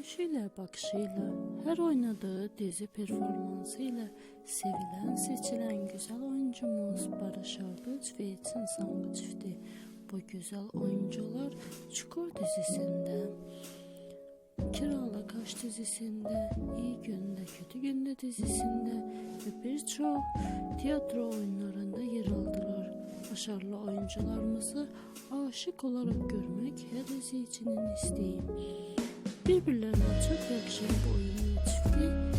Gülüşüyle, bakışıyla, her oynadığı dizi performansıyla sevilen, seçilen güzel oyuncumuz Barış Arduç ve Çin Sangı çifti. Bu güzel oyuncular Çukur dizisinde, Kiralı Kaş dizisinde, İyi Günde Kötü Günde dizisinde ve birçok tiyatro oyunlarında yer aldılar. Başarılı oyuncularımızı aşık olarak görmek her izleyicinin isteği şarkı boyunca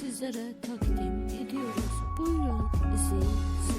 sizlere takdim ediyoruz. Buyurun izleyin.